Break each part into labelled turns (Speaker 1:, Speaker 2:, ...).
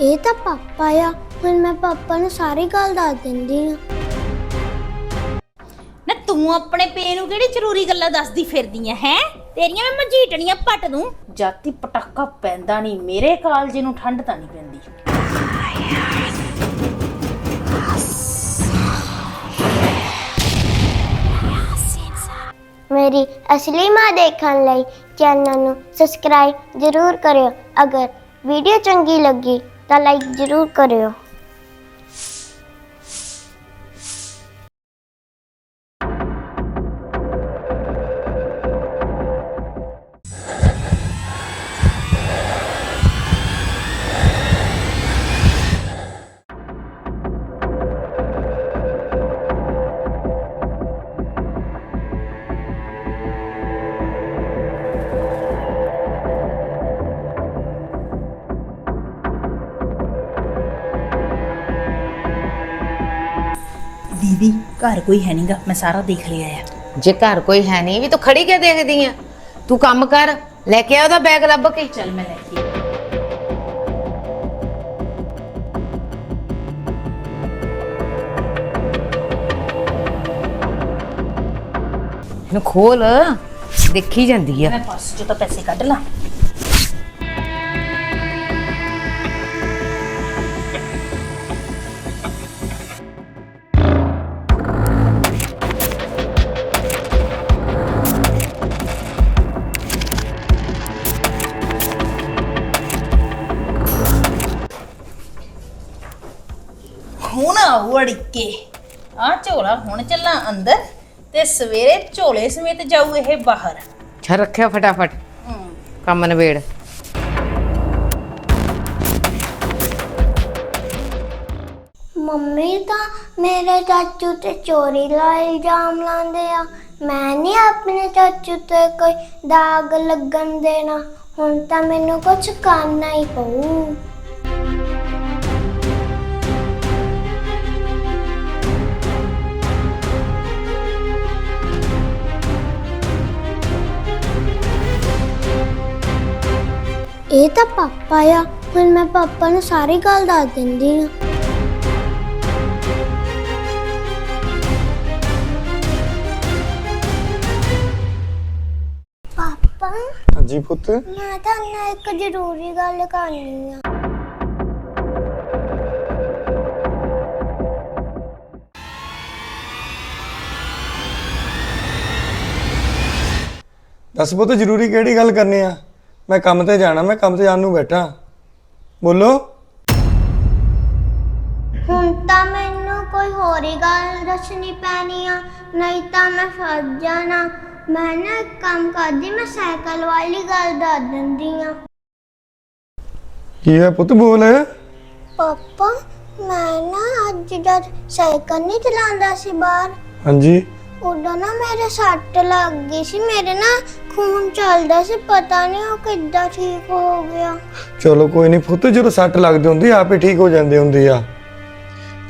Speaker 1: ਇਹ ਤਾਂ ਪਾਪਾ ਆ। ਹੁਣ ਮੈਂ ਪਾਪਾ ਨੂੰ ਸਾਰੀ ਗੱਲ ਦੱਸ ਦਿੰਦੀ ਆ।
Speaker 2: ਨਾ ਤੂੰ ਆਪਣੇ ਪੇ ਨੂੰ ਕਿਹੜੀ ਜ਼ਰੂਰੀ ਗੱਲਾਂ ਦੱਸਦੀ ਫਿਰਦੀ ਐ ਹੈ? ਤੇਰੀਆਂ ਮੈਂ ਮਝੀਟਣੀਆਂ ਪੱਟ ਦੂੰ। ਜਾਤੀ ਪਟਾਕਾ ਪੈਂਦਾ ਨਹੀਂ ਮੇਰੇ ਕਾਲਜੇ ਨੂੰ ਠੰਡ ਤਾਂ ਨਹੀਂ ਪੈਂਦੀ।
Speaker 1: ਮੇਰੀ ਅਸਲੀ ਮਾਂ ਦੇਖਣ ਲਈ ਚੈਨਲ ਨੂੰ ਸਬਸਕ੍ਰਾਈਬ ਜ਼ਰੂਰ ਕਰਿਓ। ਅਗਰ ਵੀਡੀਓ ਚੰਗੀ ਲੱਗੀ ਤਾਂ ਲਾਈਕ ਜ਼ਰੂਰ ਕਰਿਓ।
Speaker 2: ਘਰ ਕੋਈ ਹੈ ਨਹੀਂਗਾ ਮੈਂ ਸਾਰਾ ਦੇਖ ਲਿਆ ਆ।
Speaker 3: ਜੇ ਘਰ ਕੋਈ ਹੈ ਨਹੀਂ ਵੀ ਤੂੰ ਖੜੀ ਕੇ ਦੇਖਦੀ ਆ? ਤੂੰ ਕੰਮ ਕਰ ਲੈ ਕੇ ਆ ਉਹਦਾ ਬੈਗ ਲੱਭ ਕੇ।
Speaker 2: ਚੱਲ ਮੈਂ ਲੈ ਕੇ
Speaker 3: ਇਹਨੂੰ ਖੋਲ ਦੇਖੀ ਜਾਂਦੀ ਆ।
Speaker 2: ਮੈਂ ਪਰਸ ਚੋਂ ਤਾਂ ਪੈਸੇ ਕੱਢ ਲਾਂ। ਹੁਣ ਆਉੜ ਕੇ ਆ ਝੋਲਾ ਹੁਣ ਚੱਲਾਂ ਅੰਦਰ ਤੇ ਸਵੇਰੇ ਝੋਲੇ ਸਮੇਤ ਜਾਊ ਇਹ ਬਾਹਰ।
Speaker 3: ਛਾ ਰੱਖਿਆ ਫਟਾਫਟ। ਕੰਮ ਨਵੇੜ
Speaker 1: ਮੰਮੀ ਤਾਂ ਮੇਰੇ ਚਾਚੂ ਤੇ ਚੋਰੀ ਦਾ ਇਲਜ਼ਾਮ ਲਾਉਂਦੇ ਆ। ਮੈਂ ਨਹੀਂ ਆਪਣੇ ਚਾਚੂ ਤੇ ਕੋਈ ਦਾਗ ਲੱਗਣ ਦੇਣਾ। ਹੁਣ ਤਾਂ ਮੈਨੂੰ ਕੁਝ ਕਰਨਾ ਹੀ ਪਊ। ਇਹ ਤਾਂ ਪਾਪਾ ਆ। ਹੁਣ ਮੈਂ ਪਾਪਾ ਨੂੰ ਸਾਰੀ ਗੱਲ ਦੱਸ ਦਿੰਦੀ ਆ। ਪਾਪਾ
Speaker 4: ਹਾਂਜੀ ਪੁੱਤ।
Speaker 1: ਮੈਂ ਤਾਂ ਨਾਲ ਇੱਕ ਜ਼ਰੂਰੀ ਗੱਲ ਕਰਨੀ ਆ।
Speaker 4: ਦੱਸ ਪੁੱਤ ਜ਼ਰੂਰੀ ਕਿਹੜੀ ਗੱਲ ਕਰਨੀ ਆ? ਮੈਂ ਕੰਮ ਤੇ ਜਾਣਾ ਮੈਂ ਕੰਮ ਤੇ ਜਾਣ ਨੂੰ ਬੈਠਾ। ਬੋਲੋ।
Speaker 1: ਹੁਣ ਤਾਂ ਮੈਨੂੰ ਕੋਈ ਹੋਰ ਹੀ ਗੱਲ ਦੱਸਣੀ ਪੈਣੀ ਆ ਨਹੀਂ ਤਾਂ ਮੈਂ ਫਸ ਜਾਣਾ। ਮੈਂ ਨਾ ਇੱਕ ਕੰਮ ਕਰਦੀ ਮੈਂ ਸਾਈਕਲ ਵਾਲੀ ਗੱਲ ਦੱਸ ਦਿੰਦੀ ਆ।
Speaker 4: ਕੀ ਹੈ ਪੁੱਤ ਬੋਲ।
Speaker 1: ਪਾਪਾ ਮੈਂ ਨਾ ਅੱਜ ਜਦ ਸਾਈਕਲ ਨਹੀਂ ਚਲਾਉਂਦਾ ਸੀ ਬਾਹਰ।
Speaker 4: ਹਾਂਜੀ।
Speaker 1: ਉਦੋਂ ਨਾ ਮੇਰੇ ਸੱਟ ਲੱਗ ਗਈ ਸੀ ਮੇਰੇ ਨਾ ਖੂਨ ਚੱਲਦਾ ਸੀ ਪਤਾ ਨਹੀਂ ਉਹ ਕਿੱਦਾਂ ਠੀਕ ਹੋ ਗਿਆ।
Speaker 4: ਚਲੋ ਕੋਈ ਨਹੀਂ ਪੁੱਤ ਜਦੋਂ ਸੱਟ ਲੱਗਦੀ ਹੁੰਦੀ ਆ, ਆਪੇ ਠੀਕ ਹੋ ਜਾਂਦੇ ਹੁੰਦੇ ਆ।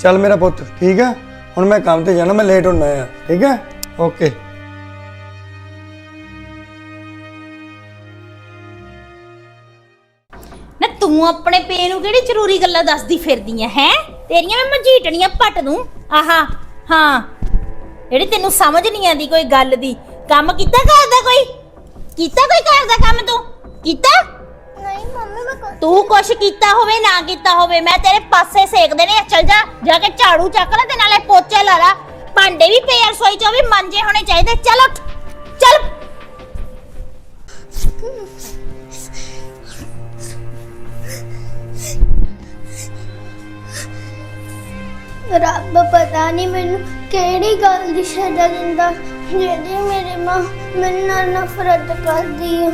Speaker 4: ਚੱਲ ਮੇਰਾ ਪੁੱਤ ਠੀਕ ਹੈ ਹੁਣ ਮੈਂ ਕੰਮ ਤੇ ਜਾਣਾ ਮੈਂ ਲੇਟ ਹੋਣਾ ਆ ਠੀਕ ਹੈ ਓਕੇ
Speaker 2: ਨਾ ਤੂੰ ਆਪਣੇ ਪੇ ਨੂੰ ਕਿਹੜੀ ਜ਼ਰੂਰੀ ਗੱਲਾਂ ਦੱਸਦੀ ਫਿਰਦੀ ਐ ਹੈ? ਤੇਰੀਆਂ ਮੈਂ ਮਝੀਟਣੀਆਂ ਪੱਟ ਦੂੰ। ਆਹਾ ਹਾਂ। ਜਿਹੜੀ ਤੈਨੂੰ ਸਮਝ ਨਹੀਂ ਆਂਦੀ ਕੋਈ ਗੱਲ ਦੀ ਕੰਮ ਕੀਤਾ ਕਰਦਾ ਕੋਈ? ਕੀਤਾ ਕੋਈ ਕਰਦਾ ਕੰਮ ਤੂੰ? ਕੀਤਾ?
Speaker 1: ਨਹੀਂ ਮੰਮੀ ਮੈਂ ਕੁਛ-
Speaker 2: ਤੂੰ ਕੁਛ ਕੀਤਾ ਹੋਵੇ ਨਾ ਕੀਤਾ ਹੋਵੇ ਮੈਂ ਤੇਰੇ ਪਾਸੇ ਸੇਕ ਦੇਣੇ ਆ ਚੱਲ ਜਾ ਜਾ ਕੇ ਝਾੜੂ ਚੱਕ ਲੈ ਤੇ ਨਾਲੇ ਪੋਚੇ ਲਾ ਲਾ। ਭਾਂਡੇ ਵੀ ਪਏ ਆ ਰਸੋਈ 'ਚ ਉਹ ਵੀ ਮਾਂਜੇ ਹੋਣੇ ਚਾਹੀਦੇ। ਚੱਲ ਉੱਠ ਚੱਲ।
Speaker 1: ਰੱਬ ਪਤਾ ਨਹੀਂ ਮੈਨੂੰ ਕਿਹੜੀ ਗੱਲ ਦੀ ਸਜ਼ਾ ਦਿੰਦਾ, ਜਿਹੜੀ ਮੇਰੀ ਮਾਂ ਮੇਰੇ ਨਾਲ ਨਫ਼ਰਤ ਕਰਦੀ ਹੈ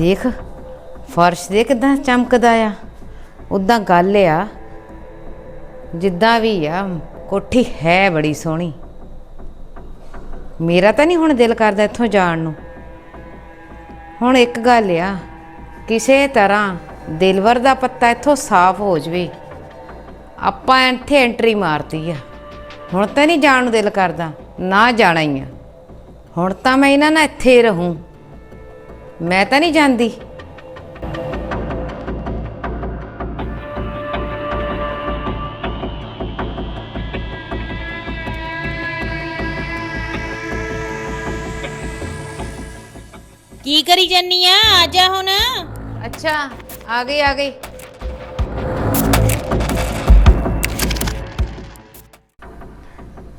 Speaker 3: ਦੇਖ, ਫਰਸ਼ ਦੇ ਕਿਦਾਂ ਚਮਕਦਾ ਆ? ਉਦਾਂ ਗੱਲ ਆ, ਜਿੱਦਾਂ ਵੀ ਆ, ਕੋਠੀ ਹੈ ਬੜੀ ਸੋਹਣੀ। ਮੇਰਾ ਤਾਂ ਨਹੀਂ ਹੁਣ ਦਿਲ ਕਰਦਾ ਇੱਥੋਂ ਜਾਣ ਨੂੰ। ਹੁਣ ਇੱਕ ਗੱਲ ਆ, ਕਿਸੇ ਤਰ੍ਹਾਂ ਦਿਲਵਰ ਦਾ ਪੱਤਾ ਇੱਥੋਂ ਸਾਫ਼ ਹੋ ਜਵੇ। ਆਪਾਂ ਇੱਥੇ ਐਂਟਰੀ ਮਾਰਤੀ ਆ। ਹੁਣ ਤਾਂ ਨਹੀਂ ਜਾਣ ਨੂੰ ਦਿਲ ਕਰਦਾ, ਨਾ ਜਾਣਾ ਹੀ ਆ। ਹੁਣ ਤਾਂ ਮੈਂ ਇਹਨਾਂ ਨਾਲ ਇੱਥੇ ਰਹੂੰ। ਮੈਂ ਤਾਂ ਨਹੀਂ ਜਾਂਦੀ।
Speaker 2: ਕੀ ਕਰੀ ਜਾਨੀ ਆ? ਆ ਜਾ ਹੁਣ।
Speaker 3: ਅੱਛਾ ਆ ਗਈ ਆ ਗਈ।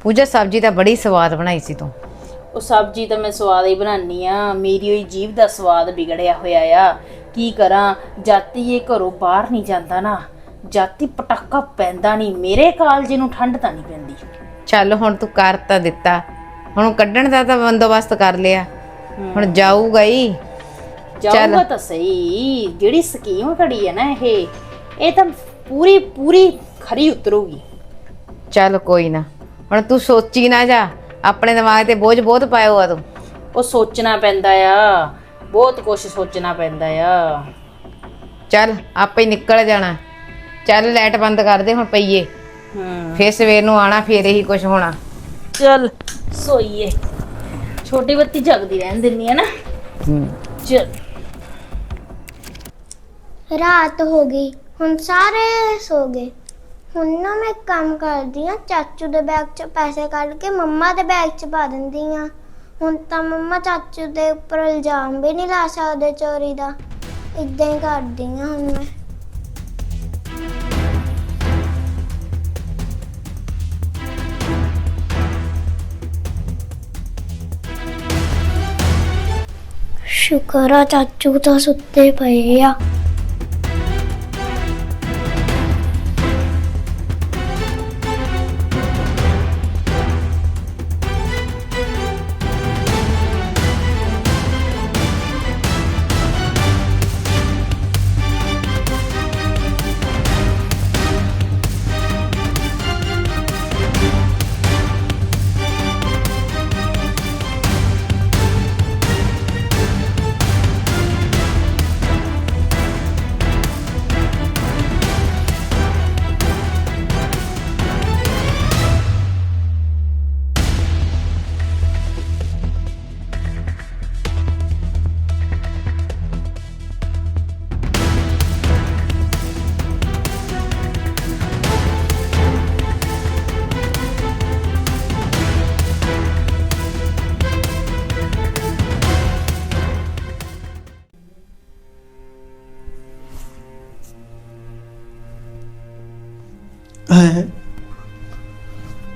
Speaker 3: ਪੂਜਾ ਸਬਜ਼ੀ ਤਾਂ ਬੜੀ ਸਵਾਦ ਬਣਾਈ ਸੀ ਤੂੰ।
Speaker 2: ਉਹ ਸਬਜ਼ੀ ਤਾਂ ਮੈਂ ਸਵਾਦ ਹੀ ਬਣਾਨੀ ਆ ਮੇਰੀ ਉਹੀ ਜੀਭ ਦਾ ਸਵਾਦ ਵਿਗੜਿਆ ਹੋਇਆ ਆ। ਕੀ ਕਰਾਂ? ਜਾਤੀ ਇਹ ਘਰੋਂ ਬਾਹਰ ਨਹੀਂ ਜਾਂਦਾ ਨਾ। ਜਾਤੀ ਪਟਾਕਾ ਪੈਂਦਾ ਨਹੀਂ। ਮੇਰੇ ਕਾਲਜੇ ਨੂੰ ਠੰਡ ਤਾਂ ਨਹੀਂ ਪੈਂਦੀ।
Speaker 3: ਚੱਲ ਹੁਣ ਤੂੰ ਕਰ ਤਾਂ ਦਿੱਤਾ। ਹੁਣ ਕੱਢਣ ਦਾ ਤਾਂ ਬੰਦੋਬਸਤ ਕਰ ਲਿਆ। ਹੁਣ ਜਾਊਗਾ ਹੀ।
Speaker 2: ਜਾਊਗਾ ਤਾਂ ਸਹੀ। ਜਿਹੜੀ ਸਕੀਮ ਘੜੀ ਹੈ ਨਾ ਇਹ ਇਹ ਤਾਂ ਪੂਰੀ ਪੂਰੀ ਖਰੀ ਉਤਰੂਗੀ।
Speaker 3: ਚੱਲ ਕੋਈ ਨਾ। ਹੁਣ ਤੂੰ ਸੋਚੀ ਨਾ ਜਾ। ਆਪਣੇ ਦਿਮਾਗ ਤੇ ਬੋਝ ਬਹੁਤ ਪਾਇਆ ਹੋਆ ਤੂੰ।
Speaker 2: ਉਹ ਸੋਚਣਾ ਪੈਂਦਾ ਆ। ਬਹੁਤ ਕੁਝ ਸੋਚਣਾ ਪੈਂਦਾ ਆ।
Speaker 3: ਚੱਲ ਆਪੇ ਹੀ ਨਿਕਲ ਜਾਣਾ। ਚੱਲ ਲਾਈਟ ਬੰਦ ਕਰ ਦੇ ਹੁਣ ਪਈਏ।
Speaker 2: ਹੂੰ।
Speaker 3: ਫੇਰ ਸਵੇਰ ਨੂੰ ਆਣਾ ਫੇਰ ਇਹੀ ਕੁਝ ਹੋਣਾ।
Speaker 2: ਚਲ ਸੋਈਏ। ਛੋਟੀ ਬੱਤੀ ਜਗਦੀ ਰਹਿਣ ਦਿੰਨੀ ਆ ਨਾ।
Speaker 3: ਹੂੰ।
Speaker 2: ਚਲ।
Speaker 1: ਰਾਤ ਹੋ ਗਈ ਹੁਣ ਸਾਰੇ ਸੋ ਗਏ। ਹੁਣ ਨਾ ਮੈਂ ਇੱਕ ਕੰਮ ਕਰਦੀ ਆ ਚਾਚੂ ਦੇ ਬੈਗ 'ਚ ਪੈਸੇ ਕੱਢ ਕੇ ਮੰਮਾ ਦੇ ਬੈਗ 'ਚ ਪਾ ਦਿੰਦੀ ਆ ਹੁਣ ਤਾਂ ਮੰਮਾ ਚਾਚੂ ਦੇ ਉੱਪਰ ਇਲਜ਼ਾਮ ਵੀ ਨਹੀਂ ਲਾ ਸਕਦੇ ਚੋਰੀ ਦਾ। ਇਦਾਂ ਹੀ ਕਰਦੀ ਆ ਹੁਣ ਮੈਂ। ਸ਼ੁਕਰ ਆ ਚਾਚੂ ਤਾਂ ਸੁੱਤੇ ਪਏ ਆ।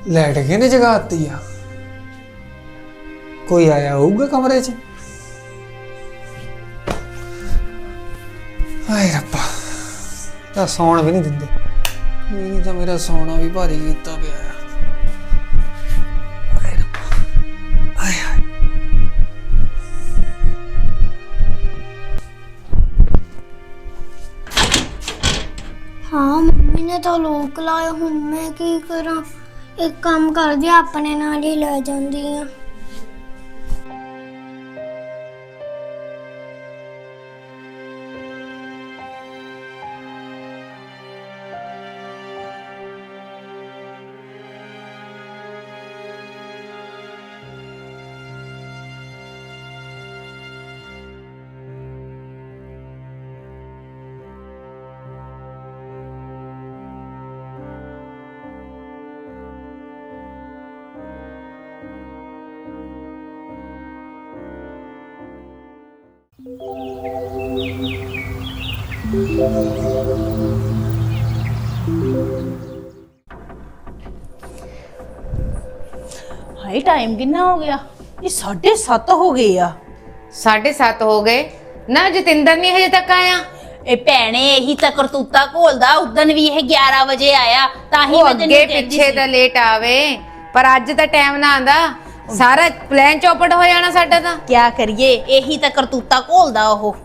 Speaker 5: ਲੈਟ ਕਿਹਨੇ ਜਗਾਤੀ ਆ? ਕੋਈ ਆਇਆ ਹੋਊਗਾ ਕਮਰੇ 'ਚ? ਹਾਏ ਰੱਬਾ, ਤਾਂ ਸੌਣ ਵੀ ਨਹੀਂ ਦਿੰਦੇ। ਨਹੀਂ ਤਾਂ ਮੇਰਾ ਸੌਣਾ ਵੀ ਭਾਰੀ ਕੀਤਾ ਪਿਆ।
Speaker 1: ਨੇ ਤਾਂ ਲੋਕ ਲਾਇਆ ਹੁਣ ਮੈਂ ਕੀ ਕਰਾਂ? ਇੱਕ ਕੰਮ ਕਰਦੀ ਆ, ਆਪਣੇ ਨਾਲ ਹੀ ਲੈ ਜਾਂਦੀ ਆ।
Speaker 2: ਹਾਈ ਟਾਈਮ ਕਿੰਨਾ ਹੋ ਗਿਆ? ਇਹ 7:30 ਹੋ ਗਏ ਆ।
Speaker 3: 7:30 ਹੋ ਗਏ। ਨਾ ਜਤਿੰਦਰ ਨਹੀਂ ਹਜੇ ਤੱਕ ਆਇਆ।
Speaker 2: ਇਹ ਭੈਣੇ ਇਹੀ ਤਾਂ ਕਰਤੂਤਾ ਘੋਲਦਾ ਉਦੋਂ ਵੀ ਇਹ 11 ਵਜੇ ਆਇਆ। ਤਾਂ ਹੀ
Speaker 3: ਉਹ
Speaker 2: ਮੈਂ ਤੈਨੂੰ
Speaker 3: ਅੱਗੇ
Speaker 2: ਕਹਿੰਦੀ
Speaker 3: ਪਿੱਛੇ
Speaker 2: ਸੀ।
Speaker 3: ਤਾਂ ਲੇਟ ਆਵੇ। ਪਰ ਅੱਜ ਤਾਂ ਟਾਈਮ ਨਾ ਆਂਦਾ ਸਾਰਾ ਪਲਾਨ ਚੌਪਟ ਹੋ ਜਾਣਾ ਸਾਡਾ ਤਾਂ।
Speaker 2: ਕਿਆ ਕਰੀਏ ਇਹੀ ਤਾਂ ਕਰਤੂਤਾ ਘੋਲਦਾ ਉਹ।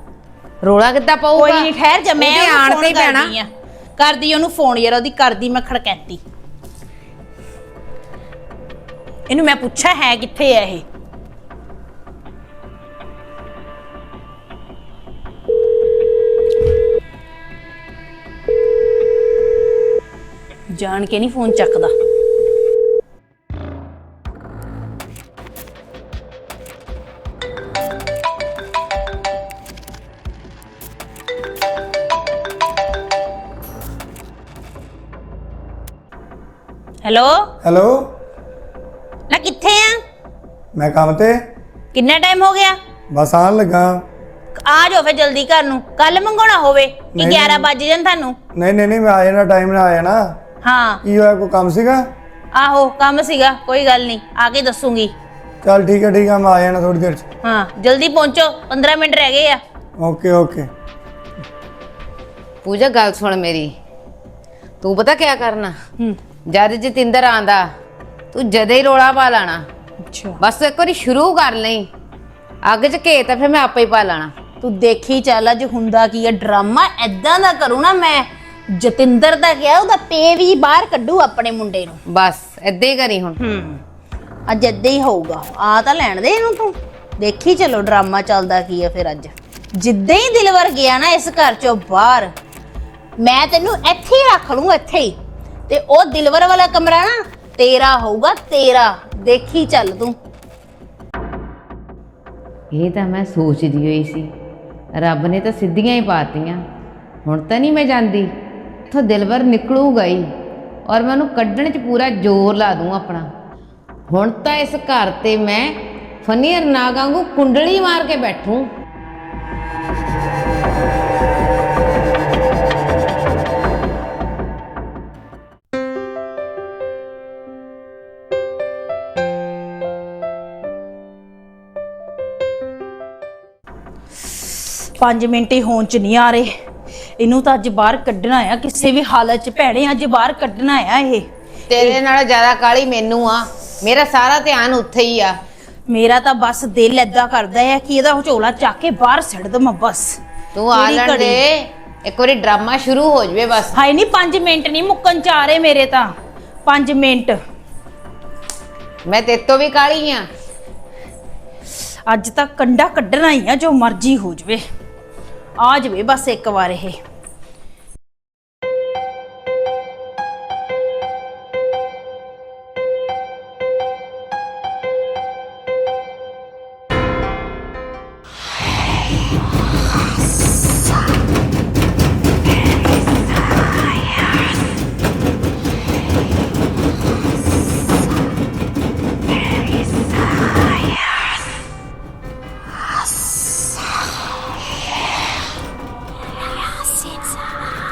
Speaker 3: ਰੋਲਾ ਕਿੱਦਾਂ ਪਊਗਾ?
Speaker 2: ਕੋਈ ਨਹੀਂ ਠਹਿਰ ਜਾ ਮੈਂ
Speaker 3: ਉਹਦੇ
Speaker 2: ਉਹਨੂੰ
Speaker 3: ਆਣ ਤੇ ਹੀ ਪੈਣਾ।
Speaker 2: ਕਰਦੀ ਆ। ਕਰਦੀ ਉਹਨੂੰ ਫੋਨ ਯਾਰ ਉਹਦੀ ਕਰਦੀ ਮੈਂ ਖੜਕੈਤੀ। ਇਹਨੂੰ ਮੈਂ ਪੁੱਛਿਆ ਹੈ ਕਿੱਥੇ ਆ ਇਹ? ਜਾਣ ਕੇ ਨਹੀਂ ਫੋਨ ਚੱਕਦਾ। ਹੈਲੋ
Speaker 4: ਹੈਲੋ
Speaker 2: ਨਾ ਕਿੱਥੇ ਆ?
Speaker 4: ਮੈਂ ਕੰਮ ਤੇ।
Speaker 2: ਕਿੰਨਾ ਟਾਈਮ ਹੋ ਗਿਆ?
Speaker 4: ਬਸ ਆਣ ਲੱਗਾ।
Speaker 2: ਆ ਜਾਓ ਫੇ ਜਲਦੀ ਘਰ ਨੂੰ। ਕੱਲ ਮੰਗਾਉਣਾ ਹੋਵੇ ਕਿ
Speaker 4: ਨਹੀਂ,
Speaker 2: 11
Speaker 4: ਨਹੀਂ।
Speaker 2: ਵੱਜ ਜਾਣ ਤੁਹਾਨੂੰ?
Speaker 4: ਨਹੀਂ ਨਹੀਂ ਨਹੀਂ ਮੈਂ ਆ ਜਾਣਾ ਟਾਈਮ ਨਾਲ ਆ ਜਾਣਾ।
Speaker 2: ਹਾਂ।
Speaker 4: ਕੀ ਹੋਇਆ ਕੋਈ ਕੰਮ ਸੀਗਾ?
Speaker 2: ਆਹੋ ਕੰਮ ਸੀਗਾ ਕੋਈ ਗੱਲ ਨਹੀਂ। ਆ ਕੇ ਦੱਸੂਗੀ।
Speaker 4: ਚੱਲ ਠੀਕ ਹੈ ਠੀਕ ਹੈ ਮੈਂ ਆ ਜਾਣਾ ਥੋੜੀ ਦੇਰ ਚ।
Speaker 2: ਹਾਂ ਜਲਦੀ ਪਹੁੰਚੋ। 15 ਮਿੰਟ ਰਹਿ ਗਏ ਆ।
Speaker 4: Okay okay.
Speaker 3: ਪੂਜਾ ਗੱਲ ਸੁਣ ਮੇਰੀ। ਤੂੰ ਪਤਾ ਕਿਆ ਕਰਨਾ?
Speaker 2: ਹੂੰ।
Speaker 3: ਜਦ ਜਤਿੰਦਰ ਆਂਦਾ ਤੂੰ ਜਦੇ ਹੀ ਰੋਲਾ ਪਾ ਲੈਣਾ।
Speaker 2: ਅੱਛਾ।
Speaker 3: ਬਸ ਇੱਕ ਵਾਰੀ ਸ਼ੁਰੂ ਕਰ ਲਈ। ਅੱਗ 'ਚ ਘੇ ਤਾਂ ਫਿਰ ਮੈਂ ਆਪੇ ਹੀ ਪਾ ਲੈਣਾ।
Speaker 2: ਤੂੰ ਦੇਖੀ ਚੱਲ ਅੱਜ ਹੁੰਦਾ ਕੀ ਆ? ਡਰਾਮਾ ਐਦਾਂ ਦਾ ਕਰੂੰ ਨਾ ਮੈਂ ਜਤਿੰਦਰ ਦਾ ਕਿਹਾ ਉਹਦਾ ਪੇ ਵੀ ਬਾਹਰ ਕੱਢੂ ਆਪਣੇ ਮੁੰਡੇ ਨੂੰ।
Speaker 3: ਬਸ ਏਦਾਂ ਹੀ ਕਰੀ ਹੁਣ।
Speaker 2: ਹੂੰ। ਅੱਜ ਏਦਾਂ ਹੀ ਹੋਊਗਾ। ਆ ਤਾਂ ਲੈਣ ਦੇ ਇਹਨੂੰ ਤੂੰ। ਦੇਖੀ ਚਲੋ ਡਰਾਮਾ ਚੱਲਦਾ ਕੀ ਆ ਫਿਰ ਅੱਜ। ਜਿੱਦਾਂ ਹੀ ਦਿਲਵਰ ਗਿਆ ਨਾ ਇਸ ਘਰ ਚੋਂ ਬਾਹਰ ਮੈਂ ਤੈਨੂੰ ਇੱਥੇ ਹੀ ਰੱਖ ਲੂੰ ਇੱਥੇ ਹੀ। ਤੇ ਉਹ ਦਿਲਵਰ ਵਾਲਾ ਕਮਰਾ ਨਾ ਤੇਰਾ ਹੋਊਗਾ, ਤੇਰਾ। ਦੇਖੀ ਚੱਲ ਤੂੰ।
Speaker 3: ਇਹ ਤਾਂ ਮੈਂ ਸੋਚਦੀ ਹੋਈ ਸੀ। ਰੱਬ ਨੇ ਤਾਂ ਸਿੱਧੀਆਂ ਹੀ ਪਾਤੀਆਂ। ਹੁਣ ਤਾਂ ਨਹੀਂ ਮੈਂ ਜਾਂਦੀ। ਇੱਥੋਂ ਦਿਲਵਰ ਨਿਕਲੂਗਾ ਹੀ। ਔਰ ਮੈਂ ਉਹਨੂੰ ਕੱਢਣ 'ਚ ਪੂਰਾ ਜ਼ੋਰ ਲਾ ਦੂੰ ਆਪਣਾ। ਹੁਣ ਤਾਂ ਇਸ ਘਰ ਤੇ ਮੈਂ ਫਨੀਅਰ ਨਾਗਾਂਗੂ ਕੁੰਡਲੀ ਮਾਰ ਕੇ ਬੈਠੂੰ।
Speaker 2: ਪੰਜ ਮਿੰਟ ਹੀ ਹੋਣ ਚ ਨਹੀਂ ਆ ਰਹੇ। ਇਹਨੂੰ ਤਾਂ ਅੱਜ ਬਾਹਰ ਕੱਢਣਾ ਆ ਕਿਸੇ ਵੀ ਹਾਲਤ ਚ ਭੈਣੇ ਅੱਜ ਬਾਹਰ ਕੱਢਣਾ ਆ ਇਹ।
Speaker 3: ਤੇਰੇ ਨਾਲ ਜ਼ਿਆਦਾ ਕਾਲੀ ਮੈਨੂੰ ਆ। ਮੇਰਾ ਸਾਰਾ ਧਿਆਨ ਉੱਥੇ ਹੀ ਆ।
Speaker 2: ਮੇਰਾ ਤਾਂ ਬਸ ਦਿਲ ਏਦਾਂ ਕਰਦਾ ਹੈ ਕਿ ਇਹਦਾ ਝੋਲਾ ਚੱਕ ਕੇ ਬਾਹਰ ਛੱਡ ਦਵਾਂ ਬਸ।
Speaker 3: ਤੂੰ ਆ
Speaker 2: ਕਿਹੜੀ
Speaker 3: ਲੈਣ
Speaker 2: ਘੜੀ?
Speaker 3: ਦੇ। ਇੱਕ ਵਾਰੀ ਡਰਾਮਾ ਸ਼ੁਰੂ ਹੋ ਜਵੇ ਬਸ।
Speaker 2: ਹਾਏ ਨਹੀਂ 5 ਮਿੰਟ ਨਹੀਂ ਮੁੱਕਣ ਚ ਆ ਰਹੇ ਮੇਰੇ ਤਾਂ। 5 ਮਿੰਟ।
Speaker 3: ਮੈਂ ਤੇਰੇ ਤੋਂ ਵੀ ਕਾਲੀ ਆ।
Speaker 2: ਅੱਜ ਤਾਂ ਕੰਡਾ ਕੱਢਣਾ ਹੀ ਆ ਜੋ ਮਰਜ਼ੀ ਹੋ ਜਵੇ। ਆ ਜਵੇ ਬਸ ਇੱਕ ਵਾਰ ਇਹ।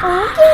Speaker 1: ਕੌਣ ਕੀ